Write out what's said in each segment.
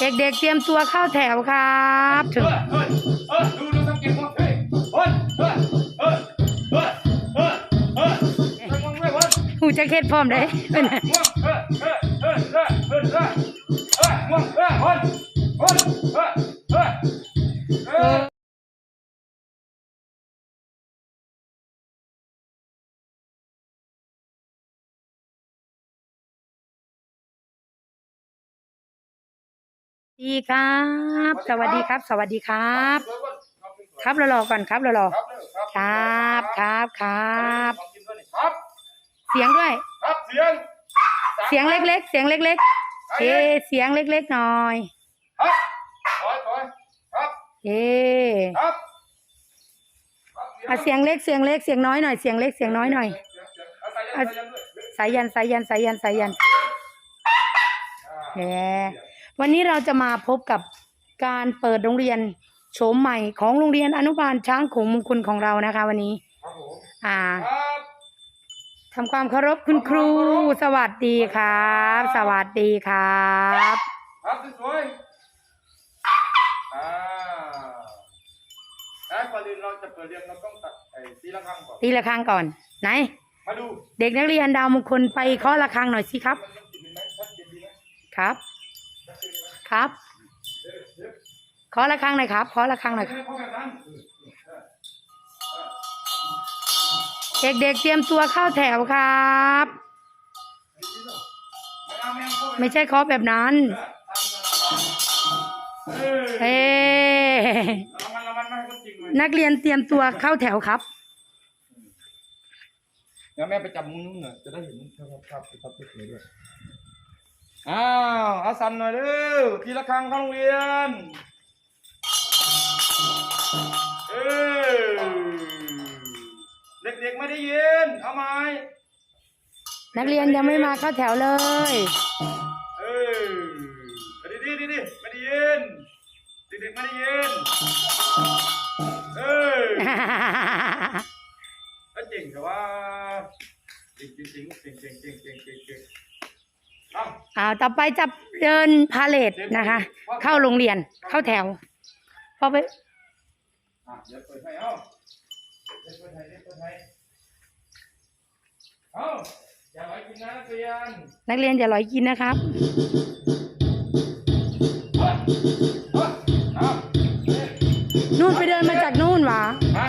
เด็กๆเตรียมตัวเข้าแถวครับถึงหูจะเคล็ดพร้อมได้เป็นไง ดีครับ สวัสดีครับ สวัสดีครับ ครับรอๆก่อนครับรอๆครับครับครับ เสียงด้วย ครับเสียง เสียงเล็กๆ เสียงเล็กๆเอเสียงเล็กๆหน่อยเอเอาเสียงเล็กเสียงเล็กเสียงน้อยหน่อยเสียงเล็กเสียงน้อยหน่อยสายยันสายยันสายยันสายยันเหม วันนี้เราจะมาพบกับการเปิดโรงเรียนโฉมใหม่ของโรงเรียนอนุบาลช้างขงมงคลของเรานะคะ วันนี้ อ่าทำความเคารพคุณครู สวัสดีครับ สวัสดีครับ ครับสวยอ่าแล้ก่อนอื่นเราจะเปิดเรียนเราต้องตัดไอ้ตีละครั้งก่อนตีละครั้งก่อน ไหน มาดู เด็กนักเรียนดาวมงคลไปเคาะละครั้งหน่อยสิครับ ครับ ครับขอละครั้งหน่อยครับขอละครั้งหน่อยเด็กๆเตรียมตัวเข้าแถวครับ ไม่ใช่เคาแบบนั้น เฮ้นักเรียนเตรียมตัวเข้าแถวครับเดี๋ยวแม่ไปจับมุมนู้นหน่อยจะได้เห็นครับครับครับด้วย อ้าวอาสันหน่อยดิทีละครั้งข้างเรียน เออเด็กๆไม่ได้ยินเอาไหมนักเรียนยังไม่มาเข้าแถวเลย เออดีดีดีดีไม่ได้ยินเด็กๆไม่ได้ยินเออเจ๋งแต่ว่าจริงจริงจริงจริงจริงเจ๋งเจ๋ง อ่าต่อไปจะเดินพาเลทนะคะ เข้าโรงเรียนเข้าแถวพอไปนักเรียนอย่าลอยกินนะครับนู่นไปเดินมาจากนู่นวะะ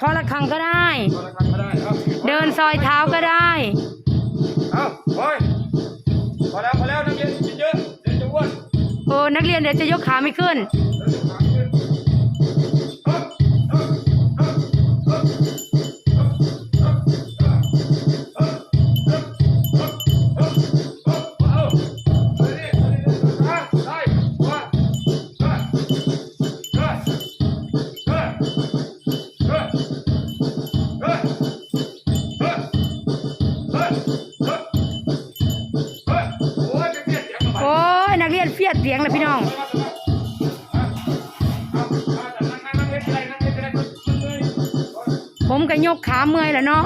เพราะคละครังก็ได้ เอาเดินซอยเท้าก็ได้ เอาไปพอแล้วพอแล้วนักเรียนกินเยอะเดี๋ยวจะอ้วนโอ้นักเรียนเดี๋ยวจะยกขาไม่ขึ้น เลี้ยงนะพี่น้องผมก็ยกขาเมื่อยแล้วเนาะ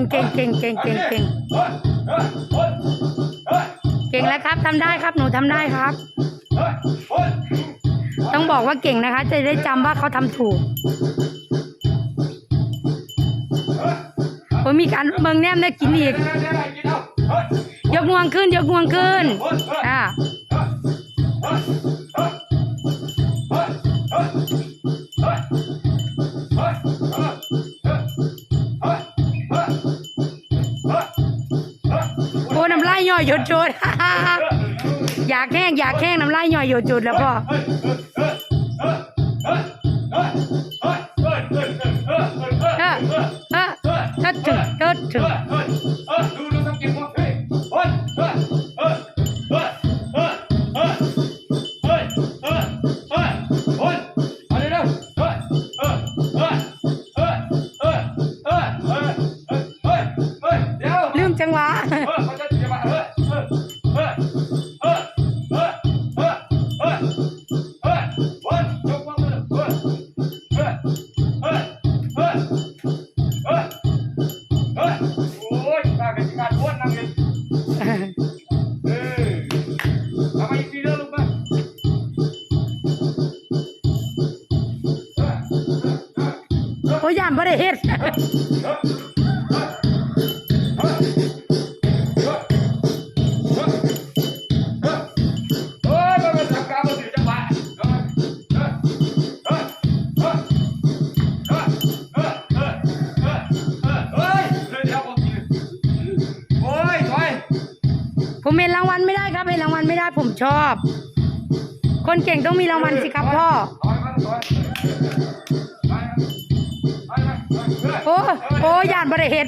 ่งเก่งเก่งเก่งเก่งเก่งเก่งแล้วครับทำได้ครับหนูทำได้ครับ ต้องบอกว่าเก่งนะคะ จะได้จำว่าเขาทำถูกผมมีการเมืองแนมได้กินอีก ยกงวงขึ้น ยกงวงขึ้น อ่า ย่อยหยดจุด อยากแห้งอยากแห้งน้ำลายย่อยหยดจุดแล้วพ่อามบ่ได้เฮ็ดผมเห็นรางวัลไม่ได้ครับเห็นรางวัลไม่ได้ผมชอบ คนเก่งต้องมีรางวัลสิครับพ่อ โอ้โอ้ยานบริเห็ด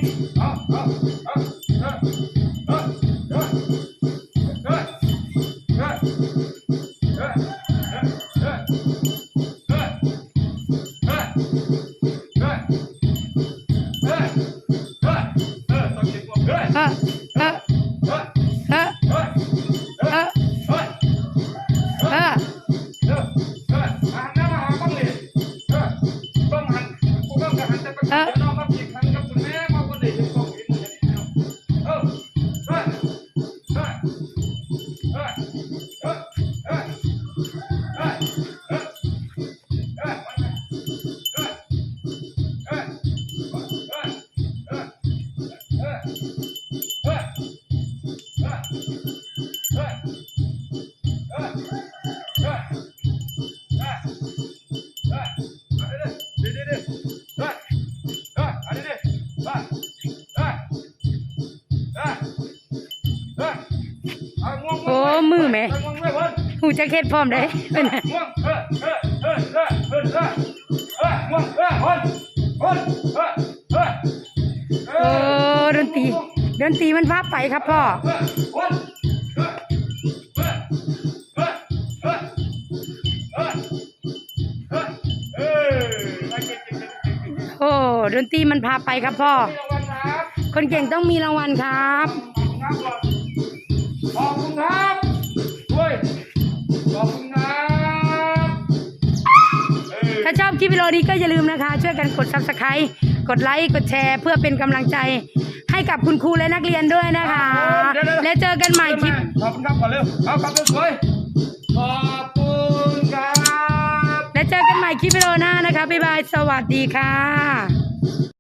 จะเค็ดพร้อมได้เออ้ดนตรีดนตรีมันว่าไปครับพ่อโอ้ดนตรีมันพาไปครับพ่อ คนเก่งต้องมีรางวัลครับ ขอบคุณครับด้ยาชอบคลิปวิดีโอนี้ก็อย่าลืมนะคะ ช่วยกันกด subscribe กดไลค์กดแชร์ เพื่อเป็นกำลังใจให้กับคุณครูและนักเรียนด้วยนะคะและเจอกันใหม่คลิป ขอบคุณครับก่อนเร็วเอาครับสวยๆขอบคุณครับ และเจอกันใหม่คลิปวิดีโอหน้านะคะบ๊ายบายสวัสดีค่ะ